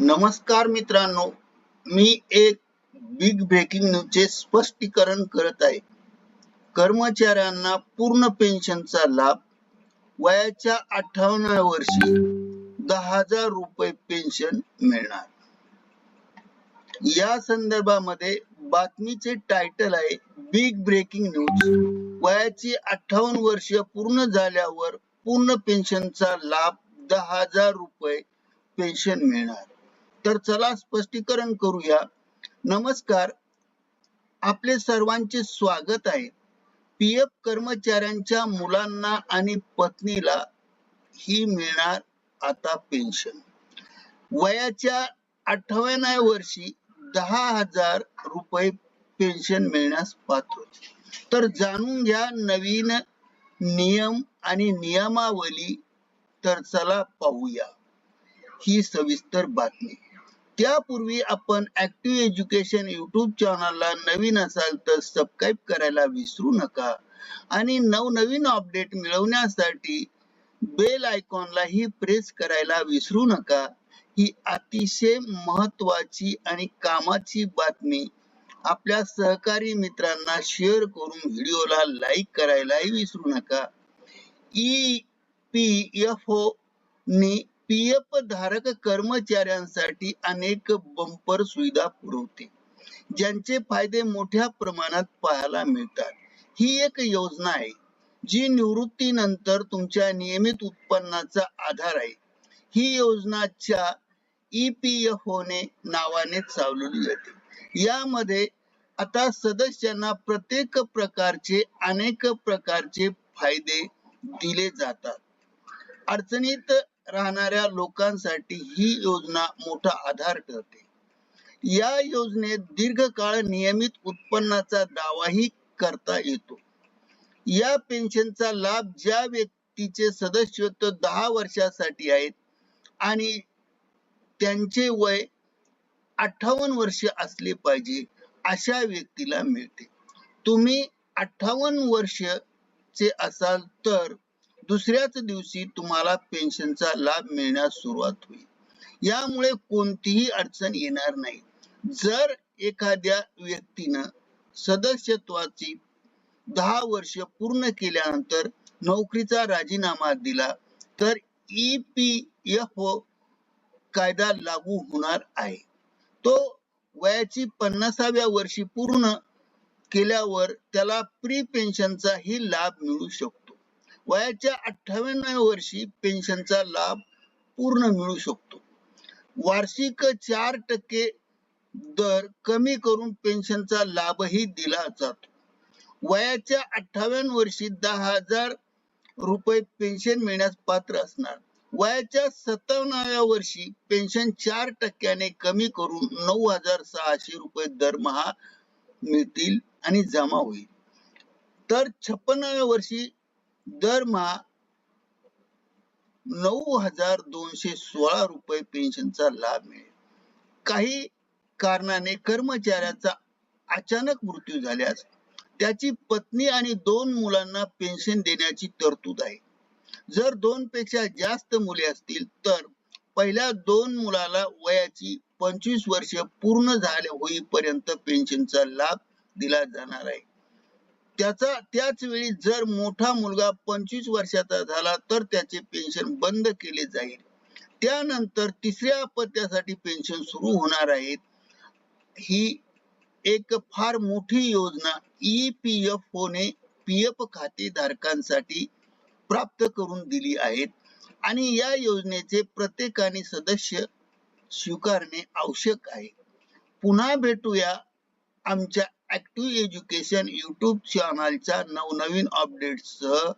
नमस्कार मित्रांनो मी एक बिग ब्रेकिंग न्यूजचे स्पष्टीकरण करत आहे. कर्मचाऱ्यांना पूर्ण पेन्शनचा लाभ वयाच्या अठ्ठावन्न वर्षी दहा हजार रुपये पेन्शन मिळणार. या संदर्भामध्ये बातमीचे टायटल आहे बिग ब्रेकिंग न्यूज वयाची अठ्ठावन्न वर्ष पूर्ण झाल्यावर पूर्ण पेन्शनचा लाभ दहा हजार रुपये पेन्शन मिळणार. तर चला स्पष्टीकरण करूया. नमस्कार. आपले सर्वांचे स्वागत आहे. पी एफ कर्मचाऱ्यांच्या मुलांना आणि पत्नीला ही मिळणार आता पेन्शन वयाच्या अठ्ठावन्नाव्या वर्षी दहा हजार रुपये पेन्शन मिळण्यास पात्र तर जाणून घ्या नवीन नियम आणि नियमावली. तर चला पाहूया. ही सविस्तर बातमी. त्यापूर्वी आपण ऍक्टिव्ह एज्युकेशन युट्यूब चॅनलला नवीन असाल तर सबस्क्राईब करायला विसरू नका. आणि नवनवीन अपडेट मिळवण्यासाठी बेल आयकॉनलाही प्रेस करायला विसरू नका. ही अतिशय महत्वाची आणि कामाची बातमी आपल्या सहकारी मित्रांना शेअर करून व्हिडिओला लाईक करायलाही विसरू नका. ई पी एफ ओ नी पीएफ धारक कर्मचाऱ्यांसाठी अनेक बंपर सुविधा पुरवते ज्यांचे फायदे मोठ्या प्रमाणात पाहायला मिळतात. ही एक योजना आहे जी निवृत्तीनंतर तुमच्या नियमित उत्पन्नाचा आधार आहे. ही योजनाच्या ई पी एफ ने नावाने चालवली जाते. यामध्ये आता सदस्यांना प्रत्येक प्रकारचे अनेक प्रकारचे फायदे दिले जातात. अडचणीत राहणाऱ्या लोकांसाठी ही योजना मोठा आधार ठरते. या योजनेत दीर्घकाळ नियमित उत्पन्नाचा दावाही करता येतो. या पेन्शनचा लाभ ज्या व्यक्तीचे सदस्यत्व दहा वर्षासाठी आहेत आणि त्यांचे वय अठ्ठावन्न वर्ष असले पाहिजे अशा व्यक्तीला मिळते. तुम्ही अठ्ठावन्न वर्षचे असाल तर दुसऱ्याच दिवशी तुम्हाला पेन्शनचा लाभ मिळण्यास सुरुवात होईल. यामुळे कोणतीही अडचण येणार नाही. जर एखाद्या व्यक्तीनं सदस्यत्वाची दहा वर्ष पूर्ण केल्यानंतर नोकरीचा राजीनामा दिला तर ई पी एफ ओ कायदा लागू होणार आहे. तो वयाची पन्नासाव्या वर्षी पूर्ण केल्यावर त्याला प्री पेन्शनचा ही लाभ मिळू शकतो. वयाच्या अठ्ठावन्नाव्या वर्षी पेन्शनचा लाभ पूर्ण मिळू शकतो. वार्षिक चार टक्के दर कमी करून पेन्शनचा लाभही दिला जातो. वयाच्या अठ्ठावन्न वर्षी दहा हजार रुपये पेन्शन मिळण्यास पात्र असणार. वयाच्या सत्तावन्नाव्या वर्षी पेन्शन चार टक्क्याने कमी करून नऊ हजार सहाशे रुपये दरमहा मिळतील आणि जमा होईल. तर छप्पन्नाव्या वर्षी दरमहा नऊ हजार दोनशे सोळा रुपये पेन्शनचा लाभ मिळेल. काही कारणाने कर्मचाऱ्याचा अचानक मृत्यू झाल्यास त्याची पत्नी आणि दोन मुलांना पेन्शन देण्याची तरतूद आहे. जर दोन पेक्षा जास्त मुले असतील तर पहिल्या दोन मुलाला वयाची पंचवीस वर्ष पूर्ण झाले होईपर्यंत पेन्शनचा लाभ दिला जाणार आहे. त्याचा त्याच वेळी जर मोठा मुलगा पंचवीस वर्षाचा झाला तर त्याचे पेन्शन बंद केले जाईल. त्यानंतर तिसऱ्या अपत्यासाठी पेन्शन सुरू होणार आहे. ही एक फार मोठी योजना ई पी एफ ने पी एफ खाते धारकांसाठी प्राप्त करून दिली आहेत आणि या योजनेचे प्रत्येकाने सदस्य स्वीकारणे आवश्यक आहे. पुन्हा भेटूया आमच्या ऍक्टिव्ह एज्युकेशन युट्यूब चॅनलच्या नवनवीन अपडेट्ससह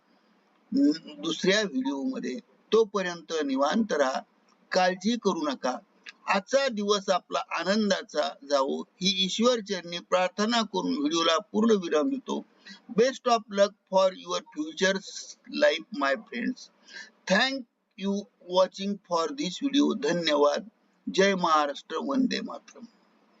दुसऱ्या व्हिडिओमध्ये तोपर्यंत निवांत राहा. काळजी करू नका. आजचा दिवस आपला आनंदाचा जावो. ही ईश्वर चरणी प्रार्थना करून व्हिडिओला पूर्ण विराम देतो. Best of luck for your future life my friends thank you watching for this video धन्यवाद. जय महाराष्ट्र. वंदे मातरम.